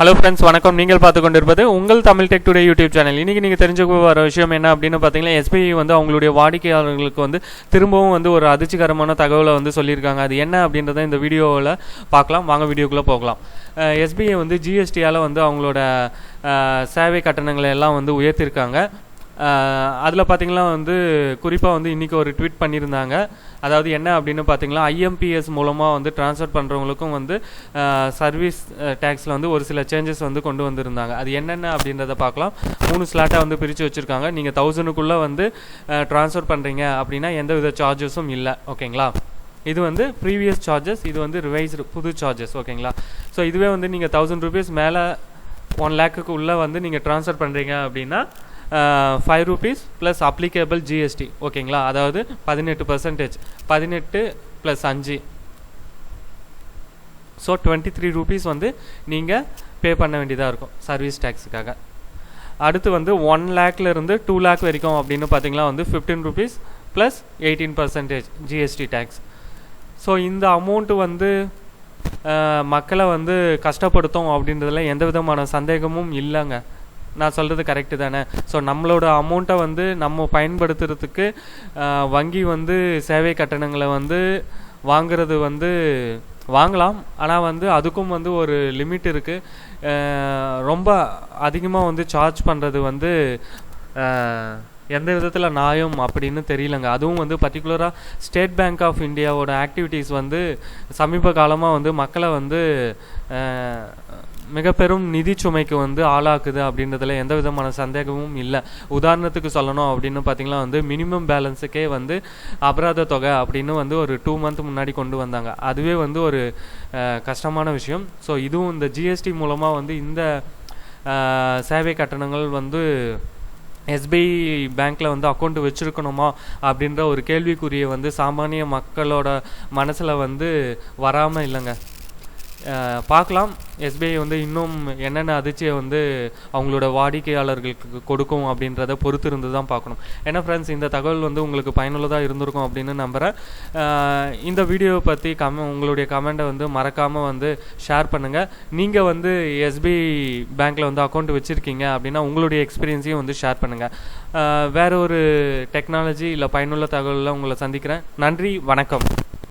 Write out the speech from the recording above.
Hello friends வணக்கம். நீங்கள் பார்த்து கொண்டிருப்பது உங்கள் Tamil tech today YouTube channel இன்றைக்கி நீங்கள் தெரிஞ்சுக்க வர விஷயம் என்ன அப்படின்னு பார்த்தீங்கன்னா எஸ்பிஐ வந்து அவங்களுடைய வாடிக்கையாளர்களுக்கு வந்து திரும்பவும் வந்து ஒரு அதிர்ச்சிகரமான தகவலை வந்து சொல்லியிருக்காங்க. அது என்ன அப்படின்றத இந்த வீடியோவில் பார்க்கலாம். வாங்க வீடியோக்குள்ளே போகலாம். எஸ்பிஐ வந்து ஜிஎஸ்டியால் வந்து அவங்களோட சேவை கட்டணங்களை எல்லாம் வந்து உயர்த்தியிருக்காங்க. அதில் பார்த்தீங்கன்னா வந்து குறிப்பாக வந்து இன்றைக்கி ஒரு ட்வீட் பண்ணியிருந்தாங்க. அதாவது என்ன அப்படின்னு பார்த்திங்கன்னா ஐஎம்பிஎஸ் மூலமாக வந்து ட்ரான்ஸ்ஃபர் பண்ணுறவங்களுக்கும் வந்து சர்வீஸ் டேக்ஸில் வந்து ஒரு சில சேஞ்சஸ் வந்து கொண்டு வந்திருந்தாங்க. அது என்னென்ன அப்படின்றத பார்க்கலாம் மூணு ஸ்லாட்டாக வந்து பிரித்து வச்சுருக்காங்க. நீங்கள் தௌசண்ட்னுக்குள்ளே வந்து ட்ரான்ஸ்ஃபர் பண்ணுறீங்க அப்படின்னா எந்த வித சார்ஜஸும் இல்லை. ஓகேங்களா? இது வந்து ப்ரீவியஸ் சார்ஜஸ் இது வந்து ரிவைஸ்டு புது சார்ஜஸ் ஓகேங்களா? ஸோ இதுவே வந்து நீங்கள் தௌசண்ட் ருபீஸ் மேலே ஒன் லேக்குக்கு உள்ளே வந்து நீங்கள் ட்ரான்ஸ்ஃபர் பண்ணுறீங்க அப்படின்னா five rupees plus applicable GST ஓகேங்களா அதாவது பதினெட்டு பர்சன்டேஜ் பதினெட்டு ப்ளஸ் அஞ்சு. ஸோ டுவெண்ட்டி த்ரீ ருபீஸ் வந்து நீங்கள் பே பண்ண வேண்டியதாக இருக்கும் சர்வீஸ் டேக்ஸுக்காக அடுத்து வந்து ஒன் லேக்லேருந்து டூ லேக் வரைக்கும் அப்படின்னு பார்த்தீங்கன்னா வந்து fifteen rupees plus eighteen percentage GST tax so இந்த அமௌண்ட்டு வந்து மக்களை வந்து கஷ்டப்படுத்தும் அப்படின்றதுல எந்த விதமான சந்தேகமும் இல்லைங்க. நான் சொல்கிறது கரெக்டு தானே? ஸோ நம்மளோட அமௌண்ட்டை வந்து நம்ம பயன்படுத்துறதுக்கு வங்கி வந்து சேவை கட்டணங்களை வந்து வாங்குறது வந்து வாங்கலாம். ஆனால் வந்து அதுக்கும் வந்து ஒரு லிமிட் இருக்குது ரொம்ப அதிகமாக வந்து சார்ஜ் பண்ணுறது வந்து எந்த விதத்தில் நியாயம் அப்படின்னு தெரியலங்க. அதுவும் வந்து பர்டிகுலராக ஸ்டேட் பேங்க் ஆஃப் இந்தியாவோட ஆக்டிவிட்டீஸ் வந்து சமீப காலமாக வந்து மக்களை வந்து மிக பெரும் நிதி சுமைக்கு வந்து ஆளாக்குது அப்படின்றதுல எந்த விதமான சந்தேகமும் இல்லை. உதாரணத்துக்கு சொல்லணும் அப்படின்னு பார்த்தீங்கன்னா வந்து மினிமம் பேலன்ஸுக்கே வந்து அபராத தொகை அப்படின்னு வந்து ஒரு டூ மந்த் முன்னாடி கொண்டு வந்தாங்க. அதுவே வந்து ஒரு கஷ்டமான விஷயம். ஸோ இதுவும் இந்த ஜிஎஸ்டி மூலமாக வந்து இந்த சேவை கட்டணங்கள் வந்து எஸ்பிஐ பேங்க்கில் வந்து அக்கௌண்ட் வச்சுருக்கணுமா அப்படின்ற ஒரு கேள்விக்குறியை வந்து சாமானிய மக்களோட மனசில் வந்து வராமல் இல்லைங்க. பார்க்கலாம். எஸ்பிஐ வந்து இன்னும் என்னென்ன அதிர்ச்சியை வந்து அவங்களோட வாடிக்கையாளர்களுக்கு கொடுக்கும் அப்படின்றத பொறுத்து இருந்து தான் பார்க்கணும். ஏன்னா ஃப்ரெண்ட்ஸ் இந்த தகவல் வந்து உங்களுக்கு பயனுள்ளதாக இருந்திருக்கும் அப்படின்னு நம்புகிறேன் இந்த வீடியோவை பற்றி கம உங்களுடைய கமெண்ட்டை வந்து மறக்காமல் வந்து ஷேர் பண்ணுங்கள் நீங்கள் வந்து எஸ்பிஐ பேங்க்கில் வந்து அக்கௌண்ட் வச்சுருக்கீங்க அப்படின்னா உங்களுடைய எக்ஸ்பீரியன்ஸையும் வந்து ஷேர் பண்ணுங்கள் வேற ஒரு டெக்னாலஜி இல்லை பயனுள்ள தகவலில் உங்களை சந்திக்கிறேன். நன்றி வணக்கம்.